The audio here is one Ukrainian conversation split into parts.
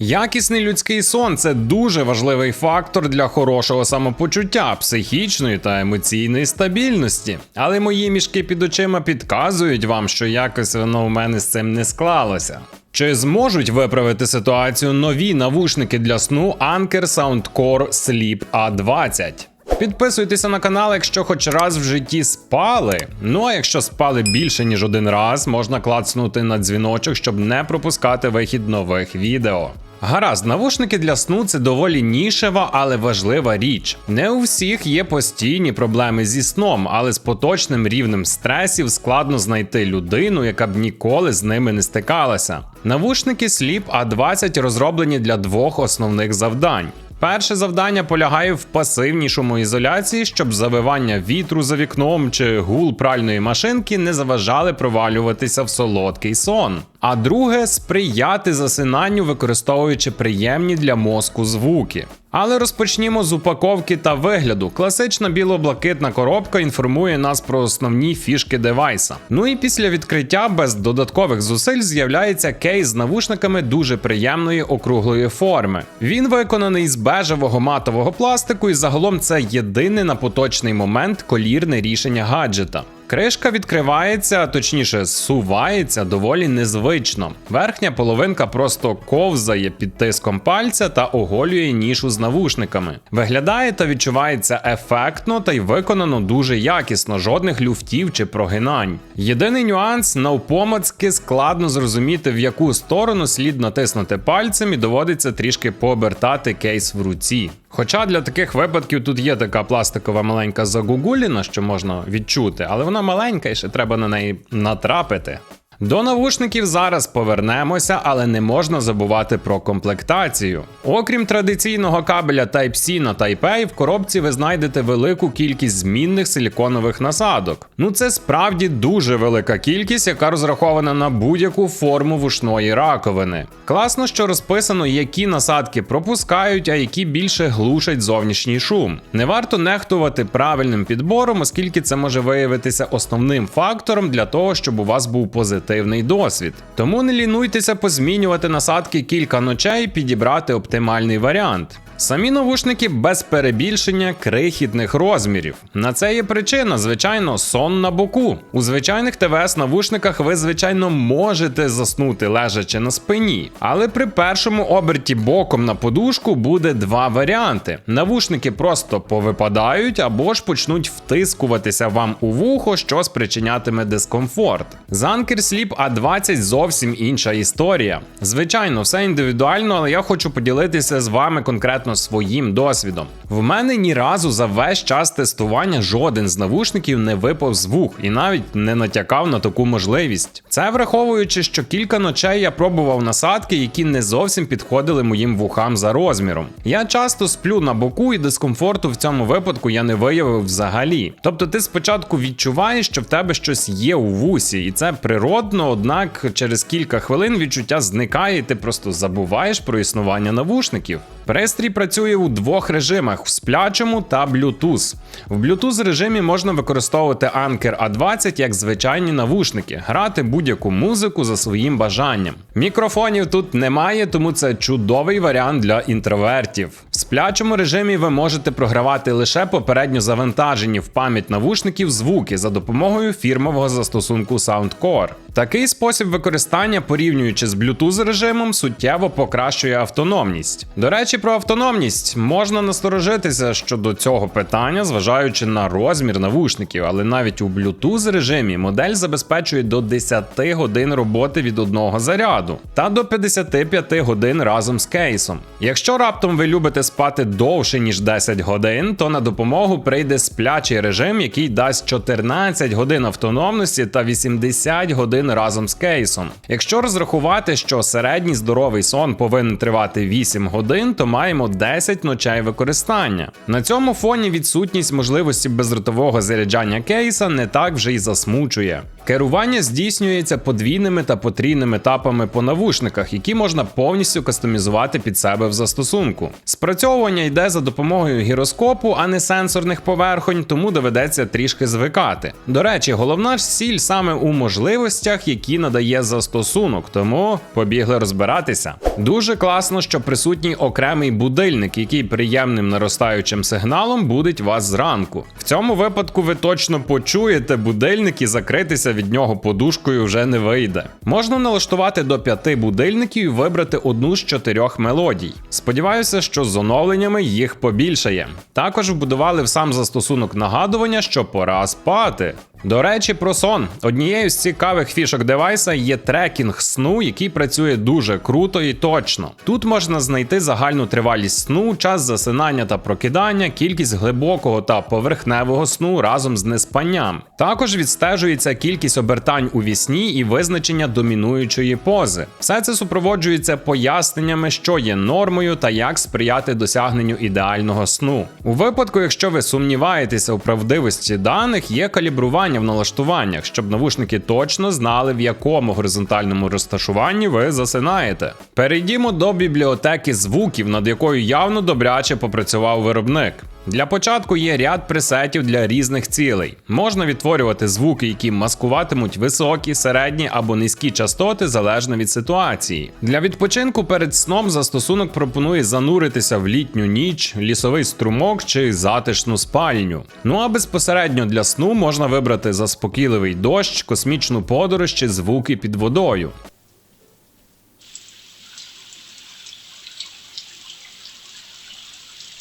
Якісний людський сон це дуже важливий фактор для хорошого самопочуття, психічної та емоційної стабільності. Але мої мішки під очима підказують вам, що якось воно у мене з цим не склалося. Чи зможуть виправити ситуацію нові навушники для сну Anker Soundcore Sleep A20? Підписуйтеся на канал, якщо хоч раз в житті спали. Ну а якщо спали більше ніж один раз, можна клацнути на дзвіночок, щоб не пропускати вихід нових відео. Гаразд, навушники для сну це доволі нішева, але важлива річ. Не у всіх є постійні проблеми зі сном, але з поточним рівнем стресів складно знайти людину, яка б ніколи з ними не стикалася. Навушники Sleep A20 розроблені для двох основних завдань. Перше завдання полягає в пасивнішому ізоляції, щоб завивання вітру за вікном чи гул пральної машинки не заважали провалюватися в солодкий сон. А друге сприяти засинанню, використовуючи приємні для мозку звуки. Але розпочнімо з упаковки та вигляду. Класична біло-блакитна коробка інформує нас про основні фішки девайса. Ну і після відкриття без додаткових зусиль з'являється кейс з навушниками дуже приємної округлої форми. Він виконаний з бежевого матового пластику, і загалом це єдине на поточний момент колірне рішення гаджета. Кришка відкривається, точніше, сувається доволі незвично. Верхня половинка просто ковзає під тиском пальця та оголює нішу з навушниками. Виглядає та відчувається ефектно та й виконано дуже якісно, жодних люфтів чи прогинань. Єдиний нюанс навпомацьки складно зрозуміти, в яку сторону слід натиснути пальцем і доводиться трішки пообертати кейс в руці. Хоча для таких випадків тут є така пластикова маленька загугуліна, що можна відчути, але вона маленька і ще треба на неї натрапити. До навушників зараз повернемося, але не можна забувати про комплектацію. Окрім традиційного кабеля Type-C на Type-A, в коробці ви знайдете велику кількість змінних силіконових насадок. Ну це справді дуже велика кількість, яка розрахована на будь-яку форму вушної раковини. Класно, що розписано, які насадки пропускають, а які більше глушать зовнішній шум. Не варто нехтувати правильним підбором, оскільки це може виявитися основним фактором для того, щоб у вас був позитивний досвід. Тому не лінуйтеся позмінювати насадки кілька ночей і підібрати оптимальний варіант. Самі навушники без перебільшення крихітних розмірів. На це є причина, звичайно, сон на боку. У звичайних ТВС навушниках ви, звичайно, можете заснути лежачи на спині, але при першому оберті боком на подушку буде два варіанти: навушники просто повипадають або ж почнуть втискуватися вам у вухо, що спричинятиме дискомфорт. З Anker Sleep A20 зовсім інша історія. Звичайно, все індивідуально, але я хочу поділитися з вами конкретно своїм досвідом. В мене ні разу за весь час тестування жоден з навушників не випав з вух і навіть не натякав на таку можливість. Це враховуючи, що кілька ночей я пробував насадки, які не зовсім підходили моїм вухам за розміром. Я часто сплю на боку, і дискомфорту в цьому випадку я не виявив взагалі. Тобто, ти спочатку відчуваєш, що в тебе щось є у вусі, і це природно, однак через кілька хвилин відчуття зникає, і ти просто забуваєш про існування навушників. Пристрій працює у двох режимах: в сплячому та Bluetooth. В Bluetooth режимі можна використовувати Anker A20 як звичайні навушники, грати будь-яку музику за своїм бажанням. Мікрофонів тут немає, тому це чудовий варіант для інтровертів. В сплячому режимі ви можете програвати лише попередньо завантажені в пам'ять навушників звуки за допомогою фірмового застосунку Soundcore. Такий спосіб використання, порівнюючи з Bluetooth режимом, суттєво покращує автономність. До речі, про автономність можна насторожитися щодо цього питання, зважаючи на розмір навушників, але навіть у Bluetooth режимі модель забезпечує до 10 годин роботи від одного заряду та до 55 годин разом з кейсом. Якщо раптом ви любите спати довше ніж 10 годин, то на допомогу прийде сплячий режим, який дасть 14 годин автономності та 80 годин разом з кейсом. Якщо розрахувати, що середній здоровий сон повинен тривати 8 годин, то маємо 10 ночей використання. На цьому фоні відсутність можливості безротового заряджання кейса не так вже й засмучує. Керування здійснюється подвійними та потрійними етапами по навушниках, які можна повністю кастомізувати під себе в застосунку. Спрацьовування йде за допомогою гіроскопу, а не сенсорних поверхонь, тому доведеться трішки звикати. До речі, головна ж ціль саме у можливостях, які надає застосунок, тому побігли розбиратися. Дуже класно, що присутній окремий будильник, який приємним наростаючим сигналом будить вас зранку. В цьому випадку ви точно почуєте будильник і закритися від нього подушкою вже не вийде. Можна налаштувати до п'яти будильників і вибрати одну з чотирьох мелодій. Сподіваюся, що з оновленнями їх побільшає. Також вбудували в сам застосунок нагадування, що пора спати. До речі, про сон. Однією з цікавих фішок девайса є трекінг сну, який працює дуже круто і точно. Тут можна знайти загальну тривалість сну, час засинання та прокидання, кількість глибокого та поверхневого сну разом з неспанням. Також відстежується кількість обертань у вісні і визначення домінуючої пози. Все це супроводжується поясненнями, що є нормою та як сприяти досягненню ідеального сну. У випадку, якщо ви сумніваєтеся у правдивості даних, є калібрування в налаштуваннях, щоб навушники точно знали, в якому горизонтальному розташуванні ви засинаєте. Перейдімо до бібліотеки звуків, над якою явно добряче попрацював виробник. Для початку є ряд пресетів для різних цілей. Можна відтворювати звуки, які маскуватимуть високі, середні або низькі частоти залежно від ситуації. Для відпочинку перед сном застосунок пропонує зануритися в літню ніч, лісовий струмок чи затишну спальню. Ну а безпосередньо для сну можна вибрати заспокійливий дощ, космічну подорож чи звуки під водою.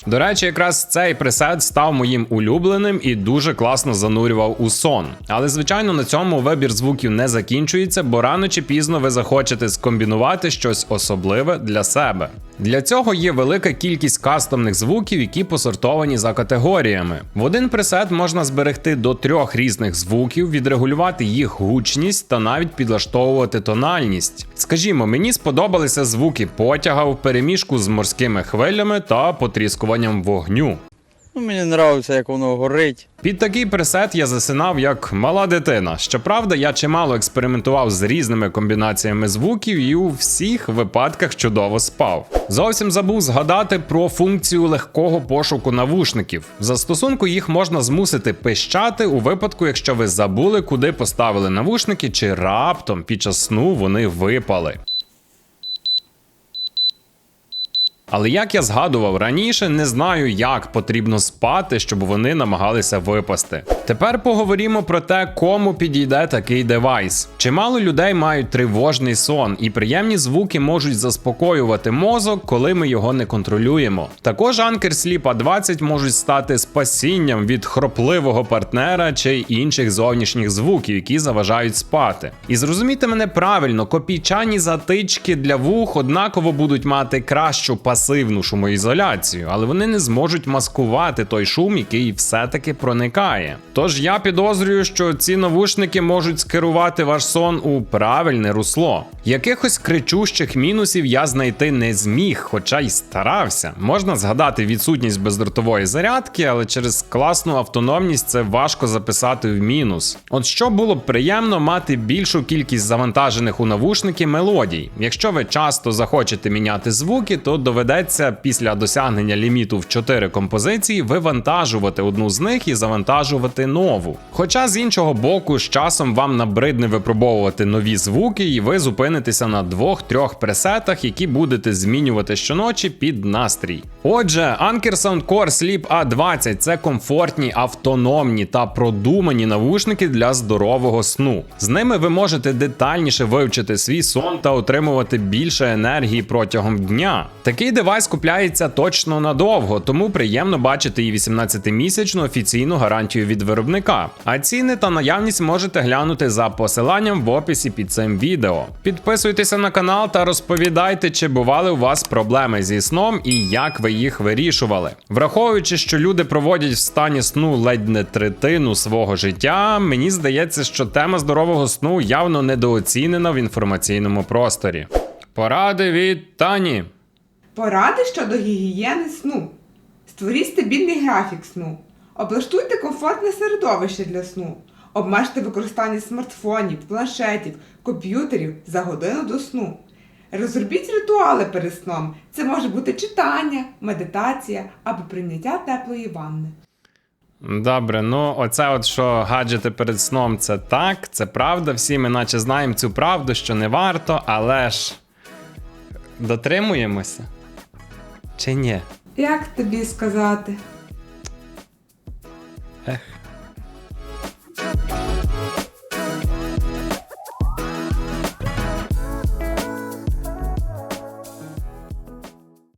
До речі, якраз цей пресет став моїм улюбленим і дуже класно занурював у сон. Але звичайно на цьому вибір звуків не закінчується, бо рано чи пізно ви захочете скомбінувати щось особливе для себе. Для цього є велика кількість кастомних звуків, які посортовані за категоріями. В один пресет можна зберегти до трьох різних звуків, відрегулювати їх гучність та навіть підлаштовувати тональність. Скажімо, мені сподобалися звуки потяга в переміжку з морськими хвилями та потріскуванням вогню. Ну, мені подобається, як воно горить. Під такий пресет я засинав як мала дитина. Щоправда, я чимало експериментував з різними комбінаціями звуків і у всіх випадках чудово спав. Зовсім забув згадати про функцію легкого пошуку навушників. В застосунку їх можна змусити пищати у випадку, якщо ви забули, куди поставили навушники, чи раптом під час сну вони випали. Але як я згадував раніше, не знаю, як потрібно спати, щоб вони намагалися випасти. Тепер поговоримо про те, кому підійде такий девайс. Чимало людей мають тривожний сон, і приємні звуки можуть заспокоювати мозок, коли ми його не контролюємо. Також Anker Sleep A20 можуть стати спасінням від хропливого партнера чи інших зовнішніх звуків, які заважають спати. І зрозумійте мене правильно, копійчані затички для вух однаково будуть мати кращу пасивну шумоізоляцію, але вони не зможуть маскувати той шум, який все-таки проникає. Тож я підозрюю, що ці навушники можуть скерувати ваш сон у правильне русло. Якихось кричущих мінусів я знайти не зміг, хоча й старався. Можна згадати відсутність бездротової зарядки, але через класну автономність це важко записати в мінус. От що було б приємно мати більшу кількість завантажених у навушники мелодій. Якщо ви часто захочете міняти звуки, то доведеться після досягнення ліміту в 4 композиції вивантажувати одну з них і завантажувати нову. Хоча з іншого боку, з часом вам набридне випробовувати нові звуки, і ви зупинитеся на двох-трьох пресетах, які будете змінювати щоночі під настрій. Отже, Anker Soundcore Sleep A20 це комфортні, автономні та продумані навушники для здорового сну. З ними ви можете детальніше вивчити свій сон та отримувати більше енергії протягом дня. Такий девайс купляється точно надовго, тому приємно бачити і 18-місячну офіційну гарантію від виробника. А ціни та наявність можете глянути за посиланням в описі під цим відео. Підписуйтеся на канал та розповідайте, чи бували у вас проблеми зі сном і як ви їх вирішували. Враховуючи, що люди проводять в стані сну ледь не третину свого життя, мені здається, що тема здорового сну явно недооцінена в інформаційному просторі. Поради від Тані. Поради щодо гігієни сну. Створіть стабільний графік сну. Облаштуйте комфортне середовище для сну. Обмежте використання смартфонів, планшетів, комп'ютерів за годину до сну. Розробіть ритуали перед сном. Це може бути читання, медитація або прийняття теплої ванни. Добре, ну оце от що гаджети перед сном, це так, це правда. Всі ми наче знаємо цю правду, що не варто, але ж дотримуємося. Чи ні? Як тобі сказати?